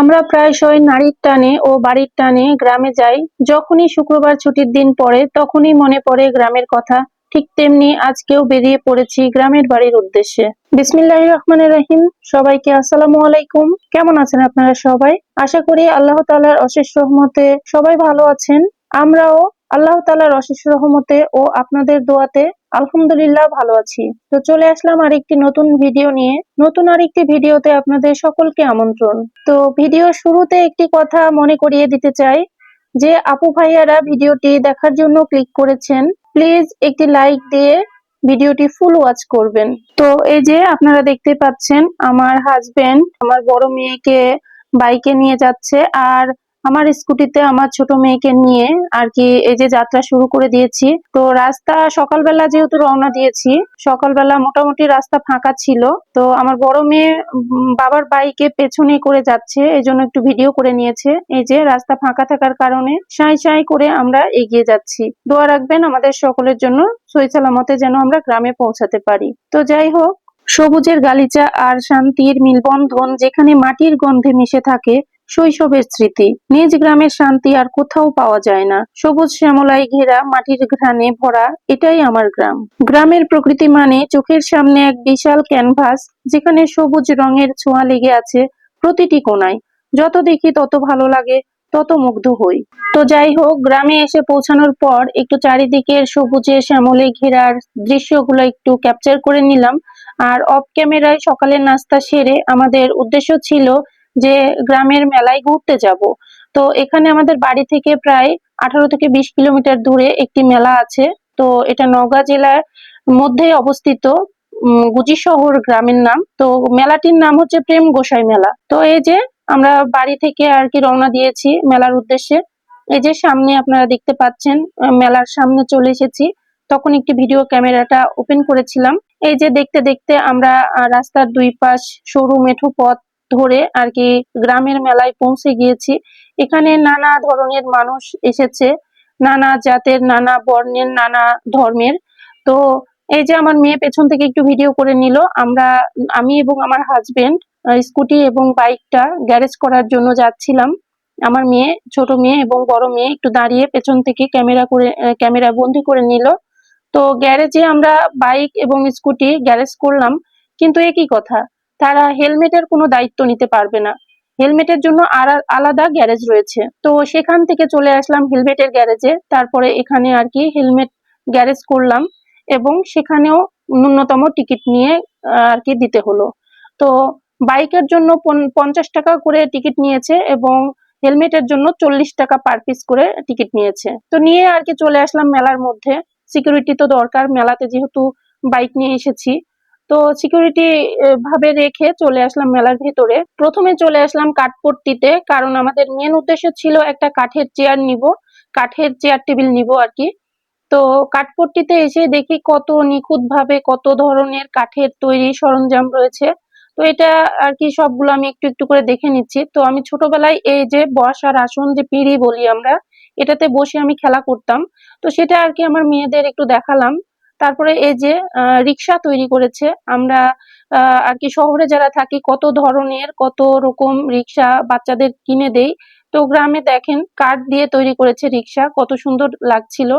আমরা প্রায়শই নারীর টানে ও বাড়ির টানে গ্রামে যাই। যখনই শুক্রবার ছুটির দিন পড়ে, তখনই মনে পড়ে গ্রামের কথা। ঠিক তেমনি আজকেও বেরিয়ে পড়েছি গ্রামের বাড়ির উদ্দেশ্যে। বিসমিল্লাহ রহমানের রহিম। সবাইকে আসসালামু আলাইকুম। কেমন আছেন আপনারা সবাই? আশা করি আল্লাহ তাআলার অশেষ রহমতে সবাই ভালো আছেন। আমরাও আল্লাহ তাআলার অশেষ রহমতে ও আপনাদের দোয়াতে আলহামদুলিল্লাহ ভালো আছি। তো চলে আসলাম আরেকটি নতুন ভিডিও নিয়ে। নতুন আরেকটি ভিডিওতে আপনাদের সকলকে আমন্ত্রণ। তো ভিডিও শুরুতে একটি কথা মনে করিয়ে দিতে চাই, যে আপু ভাইয়ারা ভিডিওটি দেখার জন্য ক্লিক করেছেন, প্লিজ একটি লাইক দিয়ে ভিডিওটি ফুল ওয়াচ করবেন। তো এই যে আপনারা দেখতে পাচ্ছেন, আমার হাজবেন্ড আমার বড় মেয়েকে বাইকে নিয়ে যাচ্ছে, আর আমার স্কুটিতে আমার ছোট মেয়েকে নিয়ে আর কি এই যে যাত্রা শুরু করে দিয়েছি। তো রাস্তা সকালবেলা যেহেতু রওনা দিয়েছি, সকালবেলা মোটামুটি রাস্তা ফাঁকা ছিল। তো আমার বড় মেয়ে বাবার বাইকে পেছনে করে যাচ্ছে এই জন্য একটু ভিডিও করে নিয়েছে। এই যে রাস্তা ফাঁকা থাকার কারণে সাঁই সাঁই করে আমরা এগিয়ে যাচ্ছি। দোয়া রাখবেন আমাদের সকলের জন্য, সই সালামতে যেন আমরা গ্রামে পৌঁছাতে পারি। তো যাই হোক, সবুজের গালিচা আর শান্তির মিলবন্ধন যেখানে মাটির গন্ধে মিশে থাকে শৈশবের স্মৃতি। নিজ গ্রামের শান্তি আর কোথাও পাওয়া যায় না। সবুজ শ্যামলায় ঘেরা মাটির ঘ্রাণে ভরা এটাই আমার গ্রাম। গ্রামের প্রকৃতি মানে চোখের সামনে এক বিশাল ক্যানভাস, যেখানে সবুজ রঙের ছোঁয়া লেগে আছে প্রতিটি কোণায়। যত দেখি তত ভালো লাগে, তত মুগ্ধ হই। তো যাই হোক, গ্রামে এসে পৌঁছানোর পর একটু চারিদিকের সবুজে শ্যামলে ঘেরার দৃশ্যগুলো একটু ক্যাপচার করে নিলাম। আর অফ ক্যামেরায় সকালের নাস্তা সেরে আমাদের উদ্দেশ্য ছিল যে গ্রামের মেলায় ঘুরতে যাব। তো এখানে আমাদের বাড়ি থেকে প্রায় আঠারো থেকে বিশ কিলোমিটার দূরে একটি মেলা আছে। তো এটা নওগাঁ জেলার মধ্যে অবস্থিত গুজি শহর গ্রামের নাম। তো মেলাটির নাম হচ্ছে প্রেম গোসাই মেলা। তো এই যে আমরা বাড়ি থেকে আর কি রওনা দিয়েছি মেলার উদ্দেশ্যে, এই যে সামনে আপনারা দেখতে পাচ্ছেন মেলার সামনে চলে এসেছি। তখন একটি ভিডিও ক্যামেরাটা ওপেন করেছিলাম। এই যে দেখতে দেখতে আমরা রাস্তার দুই পাশ সরু মেঠো পথ ধরে আর কি গ্রামের মেলায় পৌঁছে গিয়েছি। এখানে নানা ধরনের মানুষ এসেছে, নানা জাতের, নানা বর্ণের, নানা ধর্মের। তো এই যে আমার মেয়ে পেছন থেকে একটু ভিডিও করে নিল, আমরা, আমি এবং আমার হাজবেন্ড স্কুটি এবং বাইকটা গ্যারেজ করার জন্য যাচ্ছিলাম। আমার মেয়ে, ছোট মেয়ে এবং বড় মেয়ে একটু দাঁড়িয়ে পেছন থেকে ক্যামেরা করে ক্যামেরা বন্দি করে নিল। তো গ্যারেজে আমরা বাইক এবং স্কুটি গ্যারেজ করলাম। কিন্তু একই কথা তারা হেলমেটের কোনো দায়িত্ব নিতে পারবে না। হেলমেটের জন্য আলাদা গ্যারেজ রয়েছে। তো সেখান থেকে চলে আসলাম হেলমেটের গ্যারেজে। তারপরে এখানে আর কি হেলমেট গ্যারেজ করলাম এবং সেখানেও ন্যূনতম টিকিট নিয়ে আর কি দিতে হলো। তো বাইকের জন্য পঞ্চাশ টাকা করে টিকিট নিয়েছে এবং হেলমেটের জন্য চল্লিশ টাকা পার পিস করে টিকিট নিয়েছে। তো নিয়ে আর কি চলে আসলাম মেলার মধ্যে। সিকিউরিটি তো দরকার, মেলাতে যেহেতু বাইক নিয়ে এসেছি। তো সিকিউরিটি ভাবে রেখে চলে আসলাম মেলার ভেতরে। প্রথমে চলে আসলাম কাঠপট্টিতে, কারণ আমাদের মেন উদ্দেশ্য ছিল একটা কাঠের চেয়ার নিব, কাঠের চেয়ার টেবিল নিব আর কি। তো কাঠপট্টিতে এসে দেখি কত নিখুঁত ভাবে কত ধরনের কাঠের তৈরি সরঞ্জাম রয়েছে। তো এটা আর কি সবগুলো আমি একটু একটু করে দেখে নিচ্ছি। তো আমি ছোটবেলায় এই যে বসার আসন যে পিঁড়ি বলি আমরা, এটাতে বসে আমি খেলা করতাম। তো সেটা আর কি আমার মেয়েদের একটু দেখালাম। তারপরে এই যে রিক্সা তৈরি করেছে, আমরা আর কি শহরে যারা থাকি, কত ধরনের, কত রকম রিক্সা বাচ্চাদের কিনে দেই। তো গ্রামে দেখেন, কাঠ দিয়ে তৈরি করেছে রিক্সা কত সুন্দর লাগছিল।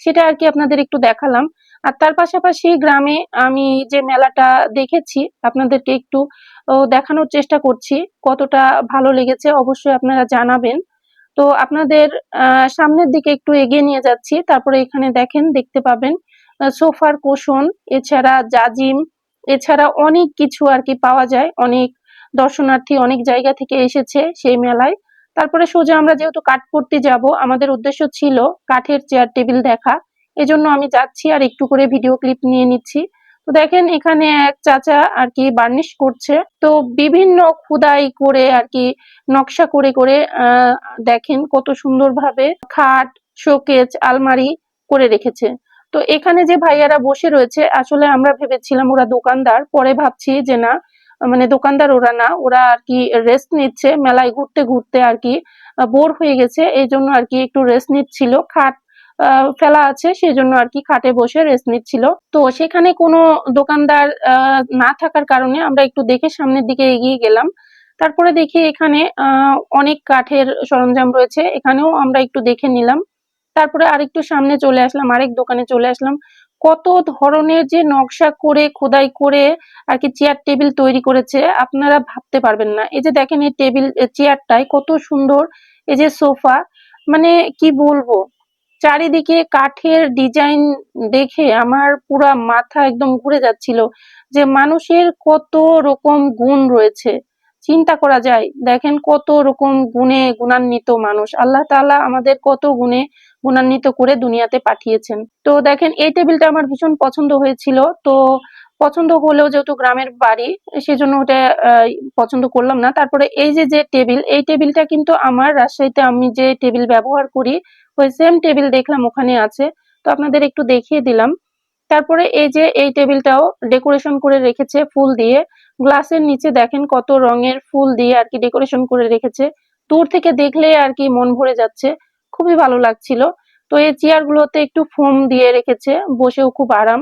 সেটা আর কি আপনাদের একটু দেখালাম। আর তার পাশাপাশি গ্রামে আমি যে মেলাটা দেখেছি, আপনাদেরকে একটু দেখানোর চেষ্টা করছি, কতটা ভালো লেগেছে, অবশ্যই আপনারা জানাবেন। তো আপনাদের সামনের দিকে একটু এগিয়ে নিয়ে যাচ্ছি, তারপরে এখানে দেখেন, দেখতে পাবেন সোফার কোশন, এছাড়া জাজিম, এছাড়া অনেক কিছু আর কি পাওয়া যায়। অনেক দর্শনার্থী অনেক জায়গা থেকে এসেছে সেই মেলায়। তারপরে সোজা আমরা যেহেতু কাঠপট্টি যাব, আমাদের উদ্দেশ্য ছিল কাঠের চেয়ার টেবিল দেখা। এজন্য আমি যাচ্ছি আর একটু করে ভিডিও ক্লিপ নিয়ে নিচ্ছি। তো দেখেন এখানে এক চাচা আর কি বার্নিশ করছে। তো বিভিন্ন খুদাই করে আর কি নকশা করে করে দেখেন কত সুন্দরভাবে খাট শোকেজ আলমারি করে রেখেছে। তো এখানে যে ভাইয়ারা বসে রয়েছে, আসলে আমরা ভেবেছিলাম ওরা দোকানদার, পরে ভাবছি যে না মানে দোকানদার ওরা না, ওরা আর কি রেস্ট নিচ্ছে, মেলায় ঘুরতে ঘুরতে আর কি বোর হয়ে গেছে, এই জন্য আর কি একটু রেস্ট নিচ্ছিল। খাট ফেলা আছে সেই জন্য আর কি খাটে বসে রেস্ট নিচ্ছিল। তো সেখানে কোনো দোকানদার না থাকার কারণে আমরা একটু দেখে সামনের দিকে এগিয়ে গেলাম। তারপরে দেখি এখানে অনেক কাঠের সরঞ্জাম রয়েছে, এখানেও আমরা একটু দেখে নিলাম। তারপরে আরেকটু সামনে চলে আসলাম, আরেক দোকানে চলে আসলাম। কত ধরনের যে নকশা করে, খোদাই করে আর কি চেয়ার টেবিল তৈরি করেছে, আপনারা ভাবতে পারবেন না। এই যে দেখেন এই টেবিল চেয়ারটায় কত সুন্দর, এই যে সোফা মানে কি বলব? চারিদিকে কাঠের ডিজাইন দেখে আমার পুরা মাথা একদম ঘুরে যাচ্ছিল যে মানুষের কত রকম গুণ রয়েছে। চিন্তা করা যায়, দেখেন কত রকম গুণে গুণান্বিত মানুষ। আল্লাহ তাআলা আমাদের কত গুণে গুণান্বিত করে দুনিয়াতে পাঠিয়েছেন। তো দেখেন, এই টেবিলটা আমার ভীষণ পছন্দ হয়েছিল। তো পছন্দ হলেও যেহেতু গ্রামের বাড়ি, সেজন্য ওটা পছন্দ করলাম না। তারপরে এই যে যে টেবিল, এই টেবিলটা কিন্তু আমার রাজশাহীতে আমি যে টেবিল ব্যবহার করি, ওই সেম টেবিল দেখলাম, ওখানে আছে। তো আপনাদের একটু দেখিয়ে দিলাম। তারপরে এই যে, এই টেবিলটাও ডেকোরেশন করে রেখেছে ফুল দিয়ে। গ্লাসের নিচে দেখেন কত রঙের ফুল দিয়ে আর কি ডেকোরেশন করে রেখেছে। দূর থেকে দেখলে আর কি মন ভরে যাচ্ছে। খুবই ভালো লাগছিল। তো এই চেয়ার গুলোতে একটু ফোম দিয়ে রেখেছে, বসেও খুব আরাম।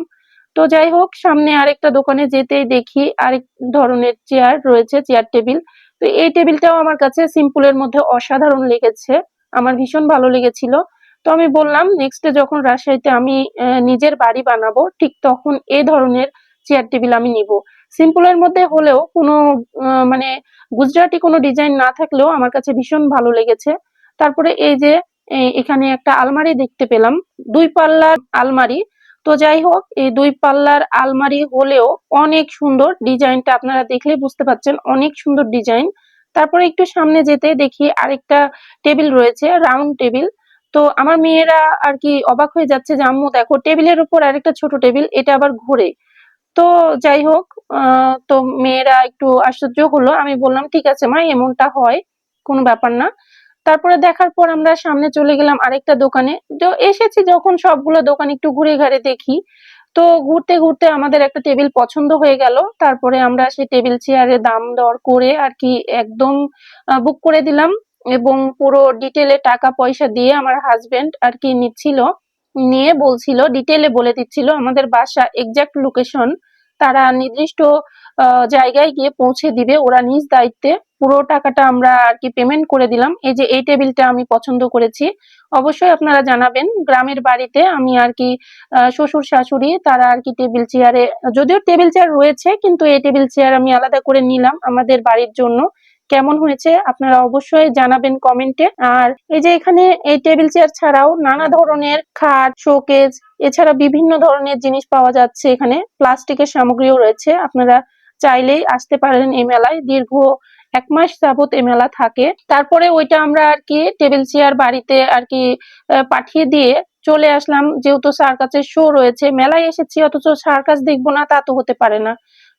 তো যাই হোক, সামনে আরেকটা দোকানে যেতেই দেখি আরেক ধরনের চেয়ার রয়েছে চেয়ার টেবিল তো এই টেবিলটাও আমার কাছে সিম্পলের মধ্যে অসাধারণ লেগেছে। আমার ভীষণ ভালো লেগেছিল। তো আমি বললাম নেক্সটে যখন রাজশাহীতে আমি নিজের বাড়ি বানাবো, ঠিক তখন এ ধরনের চেয়ার টেবিল আমি নিব। সিম্পলের মধ্যে হলেও কোনো মানে গুজরাটি কোনো ডিজাইন না থাকলেও আমার কাছে ভীষণ ভালো লেগেছে। তারপরে এই যে এখানে একটা আলমারি দেখতে পেলাম। দুই পাল্লার আলমারি। তো যাই হোক, এই দুই পাল্লার আলমারি হলেও অনেক সুন্দর ডিজাইনটা আপনারা দেখলে বুঝতে পারছেন, অনেক সুন্দর ডিজাইন। তারপরে একটু সামনে যেতে দেখি আরেকটা টেবিল রয়েছে, রাউন্ড টেবিল। তো আমার মেয়েরা আর কি অবাক হয়ে যাচ্ছে যে, আম্মু, দেখো, টেবিলের উপর আরেকটা ছোট টেবিল, এটা আবার ঘোরে। তো যাই হোক তো মেয়েরা একটু আশ্চর্য হলো। আমি বললাম, ঠিক আছে, মা, এমনটা হয়, কোনো ব্যাপার না। তারপরে দেখার পর আমরা সামনে চলে গেলাম আরেকটা দোকানে। তো এসেছি যখন সবগুলো দোকান একটু ঘুরে ঘাড়ে দেখি। তো ঘুরতে ঘুরতে আমাদের একটা টেবিল পছন্দ হয়ে গেল। তারপরে আমরা সেই টেবিল চেয়ারের দাম দর করে আর কি একদম বুক করে দিলাম এবং পুরো ডিটেলে টাকা পয়সা দিয়ে আমার হাজবেন্ড আর কি নিচ্ছিল। নিয়ে বলছিল ডিটেলে বলে দিচ্ছিল আমাদের বাসা এক্সাক্ট লোকেশন তারা নির্দিষ্ট জায়গায় গিয়ে পৌঁছে দিবে ওরা নিজ দায়িত্বে। পুরো টাকাটা আমরা আর কি পেমেন্ট করে দিলাম। এই যে এই টেবিলটা আমি পছন্দ করেছি। অবশ্যই আপনারা জানাবেন, গ্রামের বাড়িতে আমি আর কি শ্বশুর শাশুড়ি তারা আর কি টেবিল চেয়ারে যদিও টেবিল চেয়ার রয়েছে, কিন্তু এই টেবিল চেয়ার আমি আলাদা করে নিলাম আমাদের বাড়ির জন্য। কেমন হয়েছে আপনারা অবশ্যই জানাবেন কমেন্টে। আর এই যে এখানে এই টেবিল চেয়ার ছাড়াও নানা ধরনের খাট শোকেজ এছাড়া বিভিন্ন ধরনের জিনিস পাওয়া যাচ্ছে এখানে। প্লাস্টিকের সামগ্রীও রয়েছে। আপনারা চাইলেই আসতে পারেন এই মেলায়। দীর্ঘ এক মাস যাবত এ মেলা থাকে। তারপরে ওইটা আমরা আর কি টেবিল চেয়ার বাড়িতে আর কি পাঠিয়ে দিয়ে চলে আসলাম। যেহেতু সার্কাসের শো রয়েছে, মেলায় এসেছি, অথচ সার্কাস দেখব না, তা তো হতে পারে না।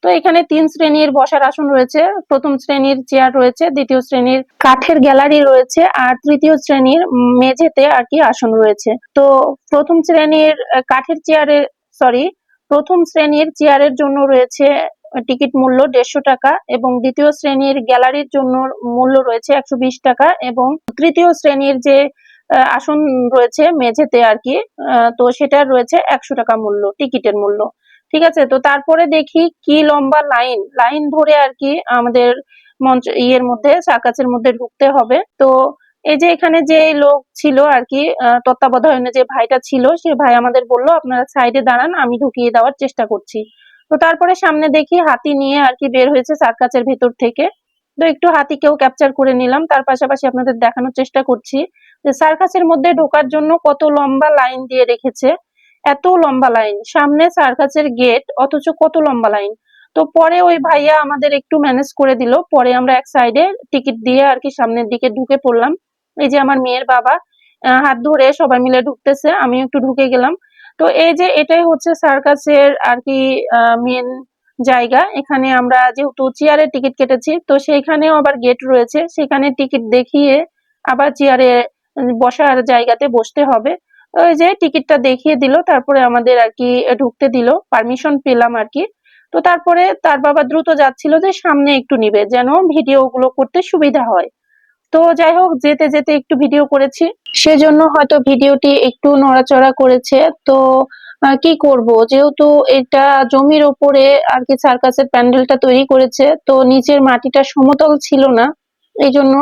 তো এখানে তিন শ্রেণির বসার আসন রয়েছে। প্রথম শ্রেণির চেয়ার রয়েছে, দ্বিতীয় শ্রেণির কাঠের গ্যালারি রয়েছে, আর তৃতীয় শ্রেণির মেঝেতে আর কি আসন রয়েছে। তো প্রথম শ্রেণির কাঠের চেয়ারের সরি প্রথম শ্রেণির চেয়ারের জন্য রয়েছে টিকিট মূল্য দেড়শো টাকা এবং দ্বিতীয় শ্রেণির গ্যালারির জন্য মূল্য রয়েছে একশো বিশ টাকা এবং তৃতীয় শ্রেণির যে আসন রয়েছে মেঝেতে আর কি তো সেটা রয়েছে একশো টাকা মূল্য টিকিটের মূল্য। ঠিক আছে? তো তারপরে দেখি কি লম্বা লাইন। লাইন ধরে আর কি আমাদের মঞ্চ ইয়ের মধ্যে সার্কাসের মধ্যে ঢুকতে হবে। তো এই যে এখানে যে লোক ছিল আর কি আহ, তত্ত্বাবধানে যে ভাইটা ছিল সে ভাই আমাদের বলল আপনারা সাইডে দাঁড়ান আমি ঢুকিয়ে দেওয়ার চেষ্টা করছি। তো তারপরে সামনে দেখি হাতি নিয়ে আর কি বের হয়েছে সার্কাসের ভেতর থেকে। তো একটু হাতিকেও ক্যাপচার করে নিলাম। তার পাশাপাশি আপনাদের দেখানোর চেষ্টা করছি যে সার্কাসের মধ্যে ঢোকার জন্য কত লম্বা লাইন দিয়ে রেখেছে। এত লম্বা লাইন সামনে সার্কাসের গেট অথচ কত লম্বা লাইন তো পরে ওই ভাইয়া আমাদের একটু ম্যানেজ করে দিল। পরে আমরা এক সাইডে টিকিট দিয়ে আর কি সামনের দিকে ঢুকে পড়লাম। এই যে আমার মেয়ের বাবা হাত ধরে সবাই মিলে ঢুকতেছে। আমি একটু ঢুকে গেলাম। তো এই যে এটাই হচ্ছে সার্কাসের আর কি মেন জায়গা। এখানে আমরা যেহেতু চেয়ারের টিকিট কেটেছি, তো সেইখানেও আবার গেট রয়েছে। সেখানে টিকিট দেখিয়ে আবার চেয়ারে বসার জায়গাতে বসতে হবে। ওই যে টিকিটটা দেখিয়ে দিল, তারপরে আমাদের আর কি ঢুকতে দিল, পারমিশন পেলাম আর কি। তো তারপরে তার বাবা দ্রুত যাচ্ছিল যে সামনে একটু নিবে, যেন ভিডিও গুলো করতে সুবিধা হয়। তো যাই হোক, যেতে যেতে একটু ভিডিও করেছি। সেজন্য হয়তো ভিডিওটি একটু নড়াচড়া করেছে। তো কি করব? যেহেতু এটা জমির ওপরে আর কি সার্কাসের প্যান্ডেলটা তৈরি করেছে, তো নিচের মাটিটা সমতল ছিল না। এই জন্য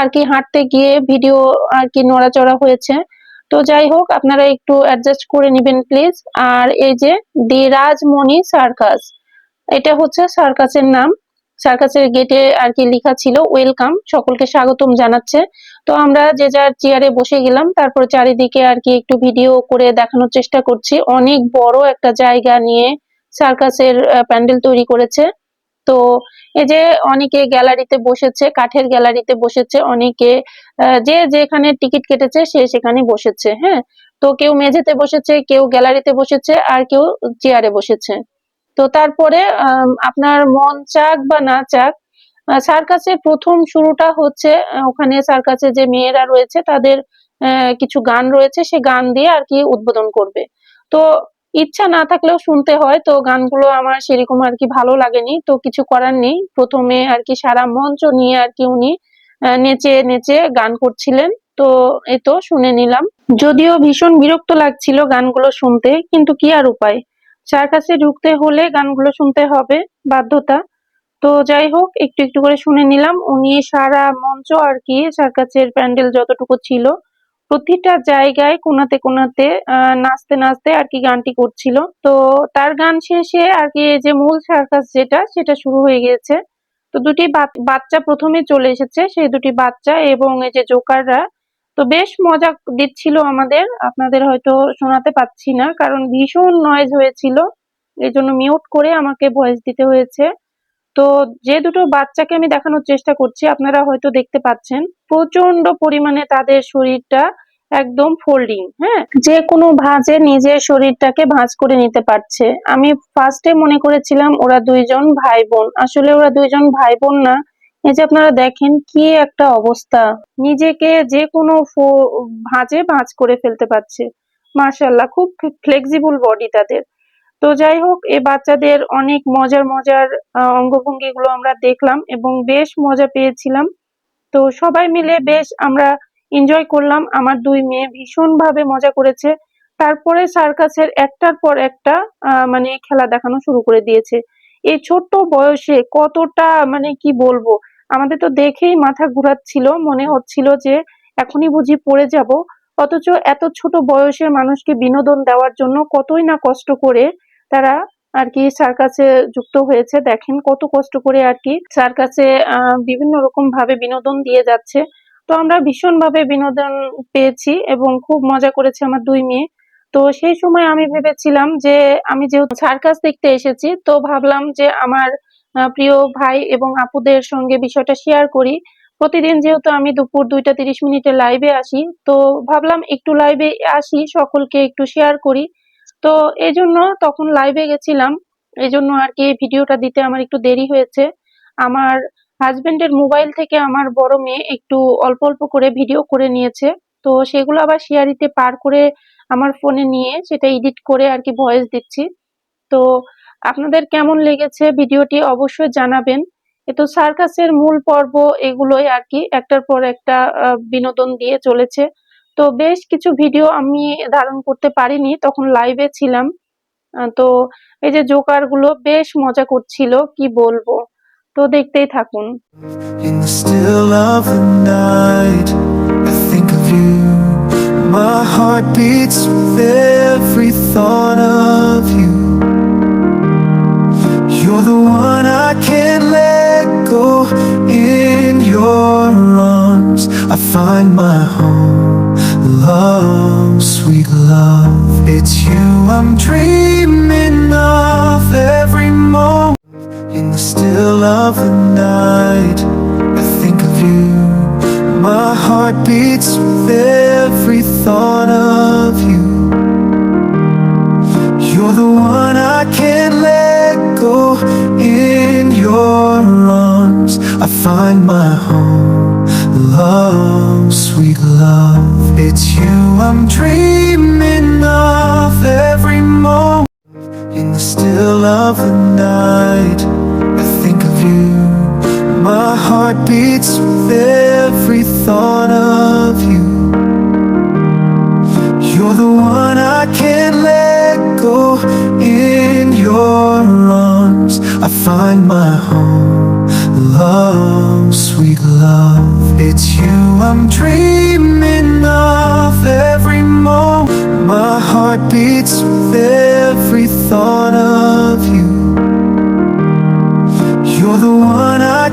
আর কি হাঁটতে গিয়ে ভিডিও আর কি নড়াচড়া হয়েছে। তো যাই হোক, আপনারা একটু অ্যাডজাস্ট করে নেবেন প্লিজ আর এই যে দি রাজমণি সার্কাস এটা হচ্ছে সার্কাসের নাম। সার্কাসের গেটে আর কি লেখা ছিল ওয়েলকাম সকলকে স্বাগতম জানাচ্ছে। তো আমরা যে যার চেয়ারে বসে গেলাম, তারপর চারিদিকে আর কি একটু ভিডিও করে দেখানোর চেষ্টা করছি। অনেক বড় একটা জায়গা নিয়ে সার্কাসের প্যান্ডেল তৈরি করেছে। তো এই যে অনেকে গ্যালারিতে বসেছে, কাঠের গ্যালারিতে বসেছে, অনেকে যে যেখানে টিকিট কেটেছে সে সেখানে বসেছে হ্যাঁ? তো কেউ মেঝেতে বসেছে, কেউ গ্যালারিতে বসেছে, আর কেউ চেয়ারে বসেছে। তো তারপরে আপনার মন চাক বা না চাক সার্কাসের প্রথম শুরুটা হচ্ছে ওখানে সার্কাসে যে মেয়েরা রয়েছে তাদের কিছু গান রয়েছে, সে গান দিয়ে আর কি উদ্বোধন করবে। তো ইচ্ছা না থাকলেও শুনতে হয়, তো গানগুলো আমার সেরকম আর কি ভালো লাগেনি, তো কিছু করার নেই। প্রথমে আর কি সারা মঞ্চ নিয়ে আর কি উনি নেচে নেচে গান করছিলেন, তো এই তো শুনে নিলাম। যদিও ভীষণ বিরক্ত লাগছিল গানগুলো শুনতে, কিন্তু কি আর উপায়। সার্কাসে ঢুকতে হলে গানগুলো শুনতে হবে, বাধ্যতা। তো যাই হোক, একটু একটু করে শুনে নিলাম। উনি সারা মঞ্চ আর কি সার্কাসের প্যান্ডেল যতটুকু ছিল, প্রতিটা জায়গায় কোনাতে কোনাতে নাচতে নাচতে আর কি গানটি করছিল। তো তার গান শেষে আর কি যে মূল সার্কাস যেটা, সেটা শুরু হয়ে গিয়েছে। তো দুটি বাচ্চা প্রথমে চলে এসেছে, সেই দুটি বাচ্চা এবং এই যে জোকাররা তো বেশ মজা দিচ্ছিল আমাদের। আপনাদের হয়তো শোনাতে পাচ্ছি না, কারণ ভীষণ নয়েজ হয়েছিল। এই জন্য মিউট করে আমাকে ভয়েস দিতে হয়েছে। তো যে দুটো বাচ্চাকে আমি দেখানোর চেষ্টা করছি, আপনারা হয়তো দেখতে পাচ্ছেন প্রচণ্ড পরিমাণে তাদের শরীরটা একদম ফোল্ডিং হ্যাঁ? যে কোনো ভাঁজে নিজের শরীরটাকে ভাঁজ করে নিতে পারছে। আমি ফার্স্টে মনে করেছিলাম ওরা দুইজন ভাই বোন। আসলে ওরা দুইজন ভাই বোন না এই যে আপনারা দেখেন কি একটা অবস্থা। নিজেকে যে কোনো ভাঁজে ভাঁজ করে ফেলতে পারছে। মার্শাল্লাহ খুব ফ্লেক্সিবল বডি তাদের। তো যাই হোক, এ বাচ্চাদের অনেক মজার মজার অঙ্গভঙ্গিগুলো আমরা দেখলাম এবং বেশ মজা পেয়েছিলাম। তো সবাই মিলে বেশ আমরা এনজয় করলাম। আমার দুই মেয়ে ভীষণ ভাবে মজা করেছে। তারপরে সার্কাসের একটার পর একটা মানে খেলা দেখানো শুরু করে দিয়েছে। এই ছোট্ট বয়সে কতটা মানে কি বলব আমাদের তো দেখেই মাথা ঘুরাচ্ছিল, মনে হচ্ছিল যে এখনই বুঝি পড়ে যাব। অথচ এত ছোট বয়সের মানুষকে বিনোদন দেওয়ার জন্য কতই না কষ্ট করে তারা আর কি সার্কাসে যুক্ত হয়েছে। দেখেন কত কষ্ট করে আর কি সার্কাসে বিভিন্ন রকম ভাবে বিনোদন দিয়ে যাচ্ছে। তো আমরা ভীষণ ভাবে বিনোদন পেয়েছি এবং খুব মজা করেছে আমার দুই মেয়ে। তো সেই সময় আমি ভেবেছিলাম যে আমি যেহেতু সার্কাস দেখতে এসেছি, তো ভাবলাম যে আমার প্রিয় ভাই এবং আপুদের সঙ্গে বিষয়টা শেয়ার করি। প্রতিদিন যেহেতু আমি দুপুর দুইটা তিরিশ মিনিটে লাইভে আসি, তো ভাবলাম একটু লাইভে আসি, সকলকে একটু শেয়ার করি। তো এই জন্য তখন লাইভে গেছিলাম, এই জন্য আর কি ভিডিওটা দিতে আমার একটু দেরি হয়েছে। আমার হাজবেন্ডের মোবাইল থেকে আমার বড় মেয়ে একটু অল্প অল্প করে ভিডিও করে নিয়েছে, তো সেগুলো আবার শেয়ারিতে পার করে আমার ফোনে নিয়ে সেটা এডিট করে আর কি ভয়েস দিচ্ছি। তো আপনাদের কেমন লেগেছে ভিডিওটি অবশ্যই জানাবেন। এ তো সার্কাসের মূল পর্ব এগুলোই আর কি, একটার পর একটা বিনোদন দিয়ে চলেছে। তো বেশ কিছু ভিডিও আমি ধারণ করতে পারিনি, তখন লাইভে ছিলাম। তো এই যে জোকারগুলো বেশ মজা করছিল, কি বলব? তো দেখতেই থাকুন. My heart beats with every thought of you. You're the one I can't let go. In your arms, I find my home. Love, sweet love, it's you I'm dreaming of every moment. In the still of the find my home. Love, sweet love, it's you I'm dreaming of every moment. My heart beats with every thought of you. You're the one I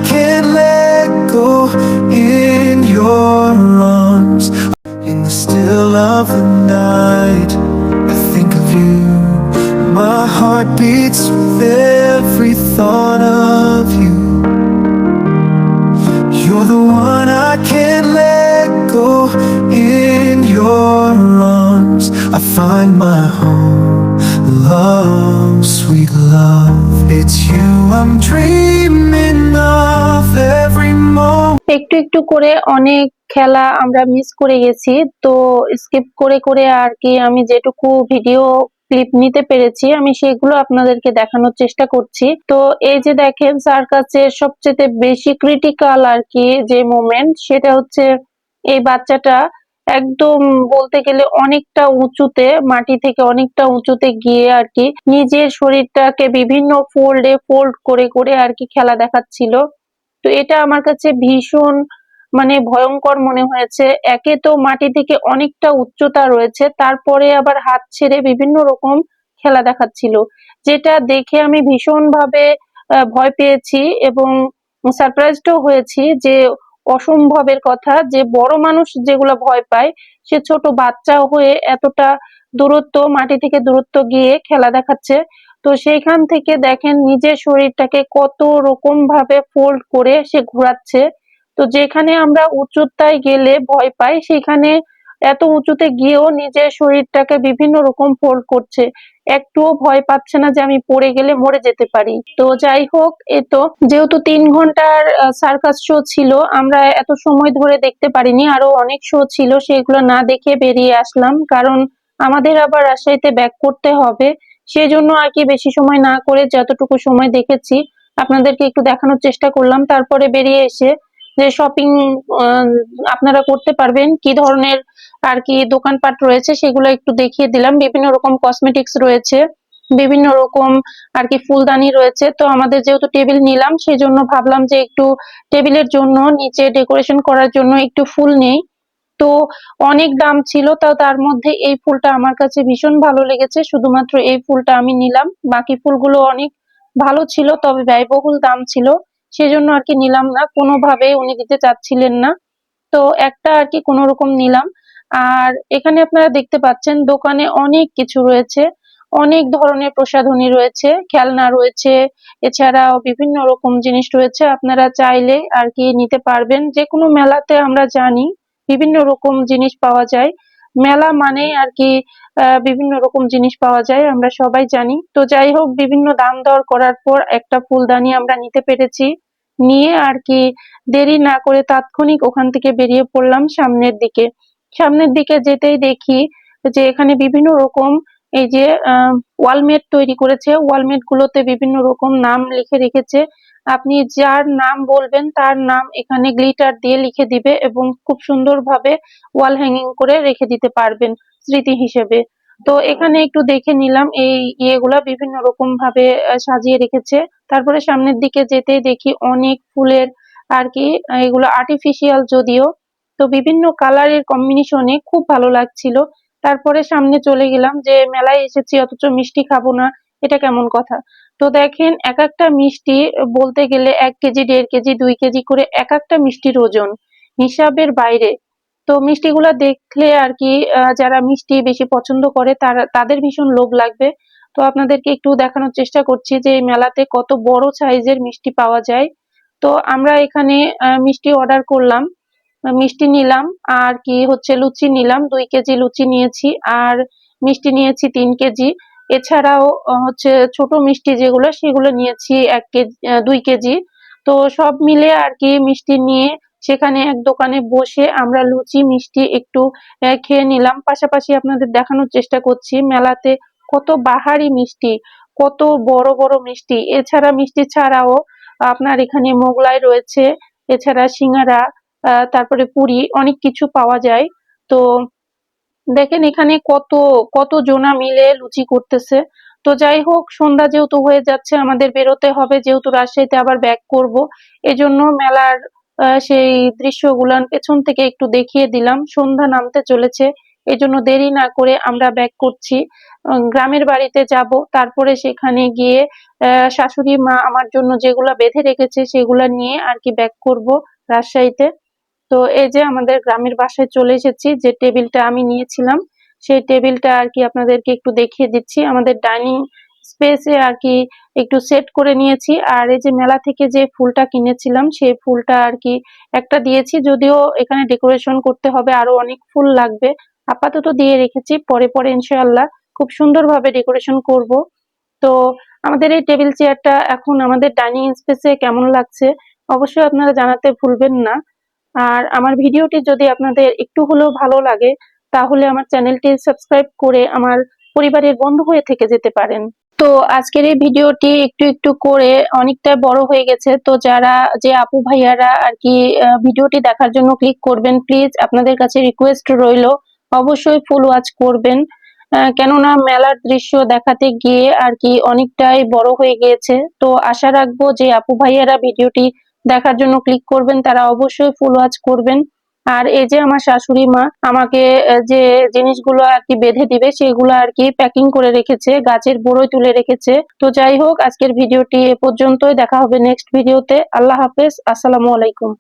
I find my home. Love, sweet love, it's you I'm dreaming of every moment. একটু একটু করে অনেক খেলা আমরা miss করে গেছি তো skip করে করে আর কি আমি যেটুকু ভিডিও ক্লিপ নিতে পেরেছি আমি সেগুলো আপনাদেরকে দেখানোর চেষ্টা করছি তো এই যে দেখেন সার্কাসের সবচেয়ে বেশি ক্রিটিক্যাল আর কি যে মোমেন্ট সেটা হচ্ছে এই বাচ্চাটা একদম বলতে গেলে অনেকটা উঁচুতে, মাটি থেকে অনেকটা উঁচুতে গিয়ে আর কি নিজের শরীরটাকে বিভিন্ন ফোল্ডে ফোল্ড করে করে আর কি খেলা দেখাচ্ছিল। তো এটা আমার কাছে ভীষণ মানে ভয়ঙ্কর মনে হয়েছে। একে তো মাটি থেকে অনেকটা উচ্চতা রয়েছে, তারপরে আবার হাত ছেড়ে বিভিন্ন রকম খেলা দেখাচ্ছিল, যেটা দেখে আমি ভীষণ ভাবে ভয় পেয়েছি এবং সারপ্রাইজডও হয়েছি যে অসম্ভবের কথা যে বড় মানুষ যেগুলো ভয় পায়, সে ছোট বাচ্চা হয়ে এতটা দূরত্ব, মাটি থেকে দূরত্ব গিয়ে খেলা দেখাচ্ছে। তো সেইখান থেকে দেখেন নিজের শরীরটাকে কত রকম ভাবে ফোল্ড করে সে ঘোরাচ্ছে। তো যেখানে আমরা উচ্চতায় গেলে ভয় পাই, সেখানে এত উঁচুতে গিয়েও নিজের শরীরটাকে বিভিন্ন রকম ফোল্ড করছে। একটুও ভয় পাচ্ছে না যে আমি পড়ে গেলে মরে যেতে পারি। তো যাই হোক, এ তো যেহেতু তিন ঘণ্টার সার্কাস শো ছিল, আমরা এত সময় ধরে দেখতে পারিনি, আরও অনেক শো ছিল, সেগুলো না দেখে বেরিয়ে আসলাম। কারণ আমাদের আবার রাজশাহীতে ব্যাক করতে হবে সেই জন্য আর কি বেশি সময় না করে যতটুকু সময় দেখেছি, আপনাদেরকে একটু দেখানোর চেষ্টা করলাম। তারপরে বেরিয়ে এসে যে শপিং আপনারা করতে পারবেন, কি ধরনের আর কি দোকানপাট রয়েছে সেগুলো একটু দেখিয়ে দিলাম। বিভিন্ন রকম কসমেটিক্স রয়েছে, বিভিন্ন রকম আর কি ফুলদানি রয়েছে। তো আমাদের যেহেতু টেবিল নিলাম সেই জন্য ভাবলাম যে একটু টেবিলের জন্য নিচে ডেকোরেশন করার জন্য একটু ফুল নেই। তো অনেক দাম ছিল, তাও তার মধ্যে এই ফুলটা আমার কাছে ভীষণ ভালো লেগেছে। শুধুমাত্র এই ফুলটা আমি নিলাম। বাকি ফুলগুলো অনেক ভালো ছিল, তবে ব্যয়বহুল দাম ছিল। সেজন্য আর কি নিলাম না। কোনোভাবে উনি দিতে চাচ্ছিলেন না। তো একটা আর কি কোনো রকম নিলাম। আর এখানে আপনারা দেখতে পাচ্ছেন দোকানে অনেক কিছু রয়েছে। অনেক ধরনের প্রসাধনী রয়েছে, খেলনা রয়েছে, এছাড়াও বিভিন্ন রকম জিনিস রয়েছে। আপনারা চাইলে আর কি নিতে পারবেন। যে কোনো মেলাতে আমরা জানি বিভিন্ন রকম জিনিস পাওয়া যায়। মেলা মানে আর কি বিভিন্ন রকম জিনিস পাওয়া যায়, আমরা সবাই জানি। তো যাই হোক, বিভিন্ন দাম দর করার পর একটা ফুলদানি আমরা নিতে পেরেছি। নিয়ে আর কি দেরি না করে তাৎক্ষণিক ওখান থেকে বেরিয়ে পড়লাম সামনের দিকে। সামনের দিকে যেতেই দেখি যে এখানে বিভিন্ন রকম এই যে, আহ, ওয়ালমেট তৈরি করেছে। ওয়ালমেট গুলোতে বিভিন্ন রকম নাম লিখে রেখেছে। আপনি যার নাম বলবেন তার নাম এখানে গ্লিটার দিয়ে লিখে দিবে এবং খুব সুন্দরভাবে ওয়াল হ্যাঙ্গিং করে রেখে দিতে পারবেন স্মৃতি হিসেবে। তো এখানে একটু দেখে নিলাম, এই ইয়েগুলা বিভিন্ন রকম ভাবে সাজিয়ে রেখেছে। তারপরে সামনের দিকে যেতে দেখি অনেক ফুলের আর কি, এগুলো আর্টিফিশিয়াল যদিও। তো বিভিন্ন কালারের কম্বিনেশনে খুব ভালো লাগছিল। তারপরে সামনে চলে গেলাম যে মেলায় এসেছি, অথচ মিষ্টি খাব না। এটা কেমন কথা? তো দেখেন, এক একটা মিষ্টি বলতে গেলে এক কেজি, দেড় কেজি, দুই কেজি করে এক একটা মিষ্টির ওজন হিসাবের বাইরে। তো মিষ্টিগুলো দেখলে আর কি যারা মিষ্টি বেশি পছন্দ করে, তারা, তাদের ভীষণ লোভ লাগবে। তো আপনাদেরকে একটু দেখানোর চেষ্টা করছি যে এই মেলাতে কত বড় সাইজের মিষ্টি পাওয়া যায়। তো আমরা এখানে মিষ্টি অর্ডার করলাম মিষ্টি নিলাম, আর কি হচ্ছে লুচি নিলাম, দুই কেজি লুচি নিয়েছি, আর মিষ্টি নিয়েছি তিন কেজি। এছাড়াও হচ্ছে ছোট মিষ্টি যেগুলো, সেগুলো নিয়েছি এক কেজি দুই কেজি। তো সব মিলে আর কি মিষ্টি নিয়ে সেখানে এক দোকানে বসে আমরা লুচি, মিষ্টি একটু খেয়ে নিলাম। পাশাপাশি আপনাদের দেখানোর চেষ্টা করছি, মেলাতে কত বাহারি মিষ্টি, কত বড় বড় মিষ্টি। এছাড়া মিষ্টি ছাড়াও আপনার এখানে মোগলাই রয়েছে, এছাড়া সিঙ্গারা তারপরে পুরি, অনেক কিছু পাওয়া যায়। তো দেখেন এখানে কত কত জনা মিলে লুচি করতেছে। তো যাই হোক, সন্ধ্যা যেহেতু হয়ে যাচ্ছে, আমাদের বেরোতে হবে, যেহেতু রাজশাহীতে আবার ব্যাক করব। এজন্য মেলার সেই দৃশ্যগুলান পেছন থেকে একটু দেখিয়ে দিলাম। সন্ধ্যা নামতে চলেছে, এজন্য দেরি না করে আমরা ব্যাক করছি। গ্রামের বাড়িতে যাব, তারপরে সেখানে গিয়ে শাশুড়ি মা আমার জন্য যেগুলা বেঁধে রেখেছে, সেগুলা নিয়ে আর কি ব্যাক করব রাজশাহীতে। তো এই যে আমাদের গ্রামের বাসায় চলে এসেছি, যে টেবিলটা আমি নিয়েছিলাম, সেই টেবিলটা আর কি আপনাদেরকে একটু দেখিয়ে দিচ্ছি। আমাদের ডাইনিং স্পেসে আর কি একটু সেট করে নিয়েছি। আর এই যে মেলা থেকে যে ফুলটা কিনেছিলাম, সেই ফুলটা আর কি একটা দিয়েছি। যদিও এখানে ডেকোরেশন করতে হবে, আরও অনেক ফুল লাগবে। আপাতত দিয়ে রেখেছি, পরে পরে ইনশাআল্লাহ খুব সুন্দরভাবে ডেকোরেশন করব। তো আমাদের এই টেবিল চেয়ারটা এখন আমাদের ডাইনিং স্পেসে কেমন লাগছে, অবশ্যই আপনারা জানাতে ভুলবেন না। আর আমার ভিডিওটি যদি আপনাদের একটু হলেও ভালো লাগে, তাহলে আমার চ্যানেলটি সাবস্ক্রাইব করে আমার পরিবারের বন্ধু হয়ে থেকে যেতে পারেন। তো আজকের এই ভিডিওটি একটু একটু করে অনেকটা বড় হয়ে গেছে। তো যারা, যে আপু ভাইয়ারা আর কি ভিডিওটি দেখার জন্য ক্লিক করবেন প্লিজ আপনাদের কাছে রিকোয়েস্ট রইল, অবশ্যই ফুল ওয়াচ করবেন। কেননা মেলার দৃশ্য দেখাতে গিয়ে আর কি অনেকটাই বড় হয়ে গিয়েছে। তো আশা রাখব যে আপু ভাইয়ারা ভিডিওটি দেখার জন্য ক্লিক করবেন, তারা অবশ্যই ফুল ওয়াচ করবেন। আর এই যে আমার শাশুড়ি মা আমাকে যে জিনিসগুলো আর কি বেঁধে দিবে, সেগুলো আর কি প্যাকিং করে রেখেছে, গাছের বড়ই তুলে রেখেছে। তো যাই হোক, আজকের ভিডিওটি এ পর্যন্তই, দেখা হবে নেক্সট ভিডিওতে আল্লাহ হাফেজ, আসসালামু আলাইকুম।